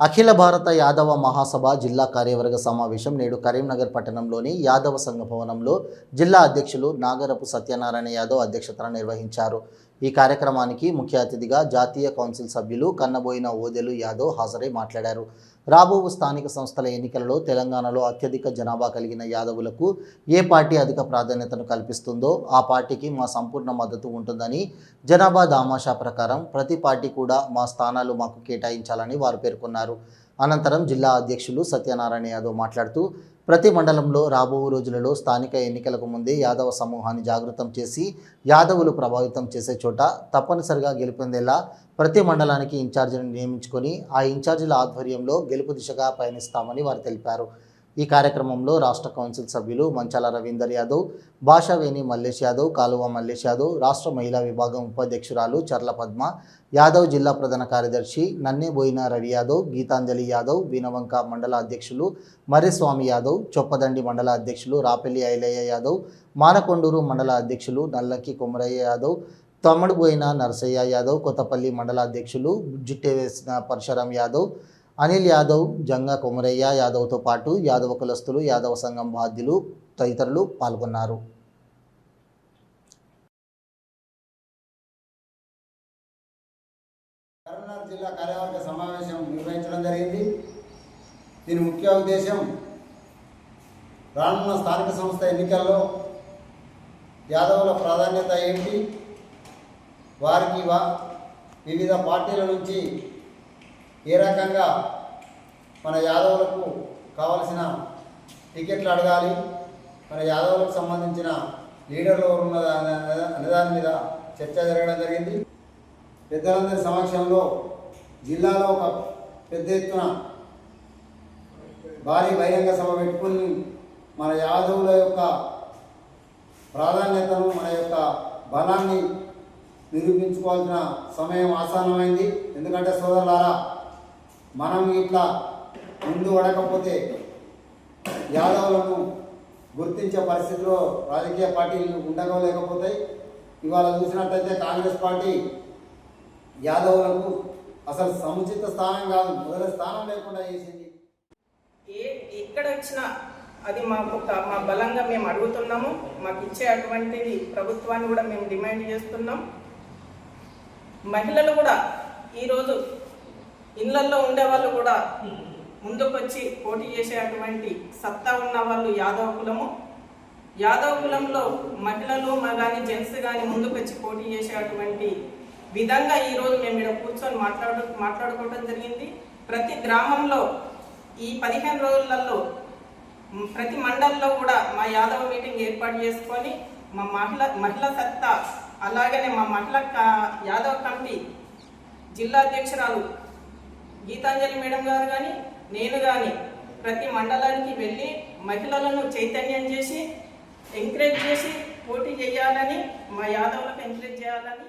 అఖిల భారత యాదవ మహాసభ జిల్లా కార్యవర్గ సమావేశం నేడు కరీంనగర్ పట్టణంలోని యాదవ సంఘ భవనంలో జిల్లా అధ్యక్షులు నాగరపు సత్యనారాయణ యాదవ్ అధ్యక్షతన నిర్వహించారు. ఈ కార్యక్రమానికి ముఖ్య అతిథిగా జాతీయ కౌన్సిల్ సభ్యులు కన్నబోయిన ఓదెలు యాదవ్ హాజరై మాట్లాడారు. రాబో స్థానిక సంస్థల ఎన్నికలలో తెలంగాణలో అత్యధిక జనాభా కలిగిన యాదవులకు ఏ పార్టీ అధిక ప్రాధాన్యతను కల్పిస్తుందో ఆ పార్టీకి మా సంపూర్ణ మద్దతు ఉంటుందని జనాభా దామాషా ప్రకారం ప్రతి పార్టీ కూడా మా స్థానాలు మాకు కేటాయించాలని వారు పేర్కొన్నారు. అనంతరం జిల్లా అధ్యక్షులు సత్యనారాయణ యాదవ్ మాట్లాడుతూ ప్రతి మండలంలో రాబో రోజులలో స్థానిక ఎన్నికలకు ముందే యాదవ సమూహాన్ని జాగృతం చేసి యాదవులు ప్రభావితం చేసే చోట తప్పనిసరిగా గెలుపొందేలా ప్రతి మండలానికి ఇన్ఛార్జిని నియమించుకొని ఆ ఇన్ఛార్జీల ఆధ్వర్యంలో గెలుపు దిశగా పయనిస్తామని వారు తెలిపారు. ఈ కార్యక్రమంలో రాష్ట్ర కౌన్సిల్ సభ్యులు మంచాల రవీందర్ యాదవ్ భాషావేణి మల్లేష్ యాదవ్ కాలువ మల్లేష్ యాదవ్ రాష్ట్ర మహిళా విభాగం ఉపాధ్యక్షురాలు చర్ల పద్మ యాదవ్ జిల్లా ప్రధాన కార్యదర్శి నన్నేబోయిన రవి యాదవ్ గీతాంజలి యాదవ్ వీనవంక మండల అధ్యక్షులు మర్రిస్వామి యాదవ్ చొప్పదండి మండల అధ్యక్షులు రాపెల్లి ఐలయ్య యాదవ్ మానకొండూరు మండల అధ్యక్షులు నల్లకి కొమరయ్య యాదవ్ తమ్ముడుబోయిన నరసయ్య యాదవ్ కొత్తపల్లి మండల అధ్యక్షులు జుట్టే వేసిన పరశురాం యాదవ్ అనిల్ యాదవ్ జంగా కొమరయ్య యాదవ్తో పాటు యాదవ కులస్తులు యాదవ సంఘం బాధ్యులు తదితరులు పాల్గొన్నారు. కరీంనగర్ జిల్లా కార్యవర్గ సమావేశం నిర్వహించడం జరిగింది. దీని ముఖ్య ఉద్దేశం రానున్న స్థానిక సంస్థ ఎన్నికల్లో యాదవుల ప్రాధాన్యత ఏంటి? వారికి వా వివిధ పార్టీల నుంచి ఏ రకంగా మన యాదవులకు కావలసిన టికెట్లు అడగాలి మన యాదవులకు సంబంధించిన లీడర్లు ఎవరు ఉన్న అనే దాని మీద చర్చ జరగడం జరిగింది. పెద్దలందరి సమక్షంలో జిల్లాలో ఒక పెద్ద ఎత్తున భారీ బహిరంగ సభ పెట్టుకుని మన యాదవుల యొక్క ప్రాధాన్యతను మన యొక్క బలాన్ని నిరూపించుకోవాల్సిన సమయం ఆసానమైంది ఎందుకంటే సోదరులారా మనం ఇట్లా ముందు పడకపోతే యాదవులను గుర్తించే పరిస్థితిలో రాజకీయ పార్టీలు ఉండగలేకపోతాయి ఇవాళ చూసినట్లయితే కాంగ్రెస్ పార్టీ యాదవులకు అసలు సముచిత స్థానం కాదు మొదల స్థానం లేకుండా చేసింది. ఏ ఎక్కడ వచ్చినా అది మాకు మా బలంగా మేము అడుగుతున్నాము మాకు ఇచ్చే అటువంటిది ప్రభుత్వాన్ని కూడా మేము డిమాండ్ చేస్తున్నాం. మహిళలు కూడా ఈరోజు ఇళ్ళలో ఉండే వాళ్ళు కూడా ముందుకొచ్చి పోటీ చేసే అటువంటి సత్తా ఉన్న వాళ్ళు యాదవ కులము. యాదవ కులంలో మహిళలు కానీ జెంట్స్ కానీ ముందుకొచ్చి పోటీ చేసే అటువంటి విధంగా ఈరోజు మేము ఇక్కడ కూర్చొని మాట్లాడు మాట్లాడుకోవడం జరిగింది. ప్రతి గ్రామంలో ఈ పదిహేను రోజులలో ప్రతి మండలంలో కూడా మా యాదవ మీటింగ్ ఏర్పాటు చేసుకొని మా మహిళ మహిళా సత్తా అలాగనే మా మహిళ యాదవ కమిటీ జిల్లా అధ్యక్షురాలు గీతాంజలి మేడం గారు కానీ నేను కానీ ప్రతి మండలానికి వెళ్ళి మహిళలను చైతన్యం చేసి ఎంకరేజ్ చేసి పోటీ చేయాలని మా యాదవులకు ఎంకరేజ్ చేయాలని